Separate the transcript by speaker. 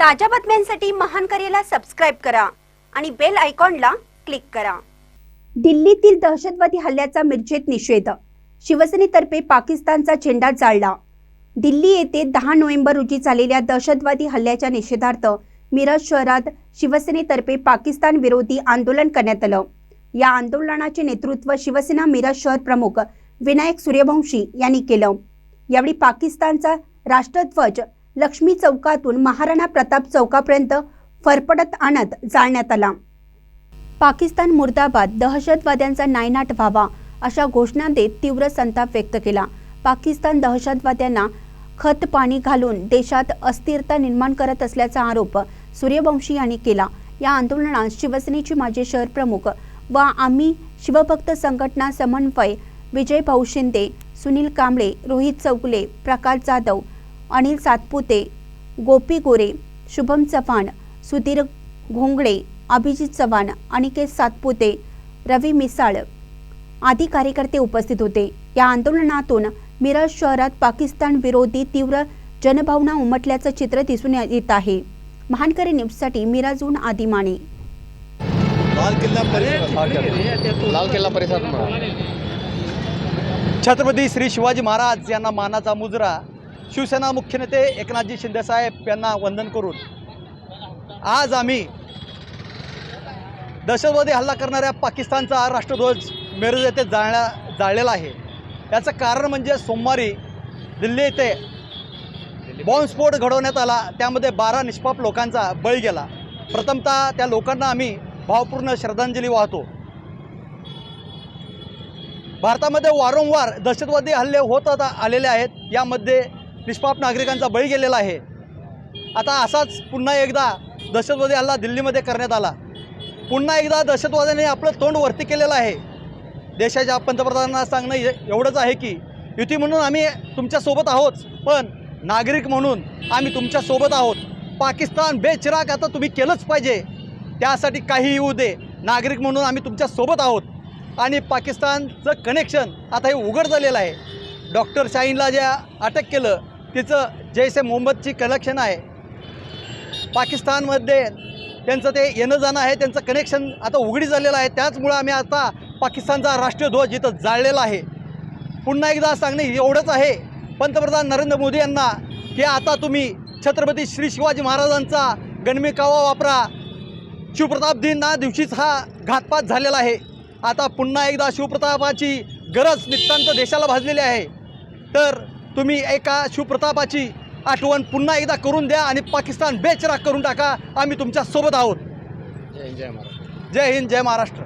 Speaker 1: ताज्या बातम्यांसाठी महान करेला सबस्क्राईब करा आणि बेल आयकॉनला क्लिक करा. दिल्लीतील दहशतवादी हल्ल्याचा मिरजेत निषेध. शिवसेनेतर्फे पाकिस्तानचा झेंडा जाळला. दिल्ली येथे दहा नोव्हेंबर रोजी झालेल्या दहशतवादी हल्ल्याच्या निषेधार्थ मिरज शहरात शिवसेनेतर्फे पाकिस्तान विरोधी आंदोलन करण्यात आलं. या आंदोलनाचे नेतृत्व शिवसेना मिरज शहर प्रमुख विनायक सूर्यवंशी यांनी केलं. यावेळी पाकिस्तानचा राष्ट्रध्वज लक्ष्मी चौकातून महाराणा प्रताप चौकापर्यंत फरफडत आणत जाळण्यात आला. पाकिस्तान मुर्दाबाद दहशतवाद्यांचा नायनाट व्हावा अशा घोषणा देत तीव्र संताप व्यक्त केला. पाकिस्तान दहशतवाद्यांना खत पाणी घालून देशात अस्थिरता निर्माण करत असल्याचा आरोप सूर्यवंशी यांनी केला. या आंदोलनात शिवसेनेचे माजी शहर प्रमुख व आम्ही शिवभक्त संघटना समन्वय विजय भाऊ शिंदे सुनील कांबळे रोहित चौगुले प्रकाश जाधव अनिल सातपुते गोपी गोरे शुभम चव्हाण सुधीर घोंगडे अभिजित चव्हाण अनिकेत सातपुते रवी मिसाळ आदी कार्यकर्ते उपस्थित होते. या आंदोलनातून मिरज शहरात पाकिस्तान विरोधी तीव्र जनभावना उमटल्याचं चित्र दिसून येत आहे. महानकरी न्यूजसाठी मिराजून आदी माने.
Speaker 2: लाल किल्ला परिसर.
Speaker 3: लाल किल्ला. परिसरात म्हणा
Speaker 2: छत्रपती श्री शिवाजी महाराज यांना मानाचा मुजरा. शिवसेना मुख्य नेते एकनाथजी शिंदेसाहेब यांना वंदन करून आज आम्ही दहशतवादी हल्ला करणाऱ्या पाकिस्तानचा राष्ट्रध्वज मिरज येथे जाळण्या जाळलेला आहे. याचं कारण म्हणजे सोमवारी दिल्ली येथे बॉम्बस्फोट घडवण्यात आला. त्यामध्ये बारा निष्पाप लोकांचा बळी गेला. प्रथमतः त्या लोकांना आम्ही भावपूर्ण श्रद्धांजली वाहतो. भारतामध्ये वारंवार दहशतवादी हल्ले होत आलेले आहेत. यामध्ये निष्पाप नागरिकांचा बळी गेलेला आहे. आता असाच पुन्हा एकदा दहशतवादी हल्ला दिल्लीमध्ये करण्यात आला. पुन्हा एकदा दहशतवाद्याने आपलं तोंड वरती केलेलं आहे. देशाच्या पंतप्रधानांना सांगणं एवढंच आहे की युती म्हणून आम्ही तुमच्यासोबत आहोत पण नागरिक म्हणून आम्ही तुमच्यासोबत आहोत. पाकिस्तान बेचिराग आता तुम्ही केलंच पाहिजे. त्यासाठी काही येऊ दे. नागरिक म्हणून आम्ही तुमच्यासोबत आहोत. आणि पाकिस्तानचं कनेक्शन आता हे उघड झालेलं आहे. डॉक्टर शाहीनला ज्या अटक केलं तिचं जैसे मोहम्मदची कनेक्शन आहे. पाकिस्तानमध्ये त्यांचं ते येणं जाणं आहे त्यांचं कनेक्शन आता उघडी झालेलं आहे. त्याचमुळं आम्ही आता पाकिस्तानचा राष्ट्रीय ध्वज इथं जाळलेला आहे. पुन्हा एकदा सांगणे एवढंच आहे. पंतप्रधान नरेंद्र मोदी यांना की आता तुम्ही छत्रपती श्री शिवाजी महाराजांचा गणमी कावा वापरा. शिवप्रताप दिन ना दिवशीच हा घातपात झालेला आहे. आता पुन्हा एकदा शिवप्रतापाची गरज नितांत देशाला भाजलेली आहे. तर तुम्ही एका शिवप्रतापाची आठवण पुन्हा एकदा करून द्या आणि पाकिस्तान बेचराग करून टाका. आम्ही तुमच्यासोबत आहोत.
Speaker 3: जय हिंद जय महाराज
Speaker 2: जय हिंद जय महाराष्ट्र.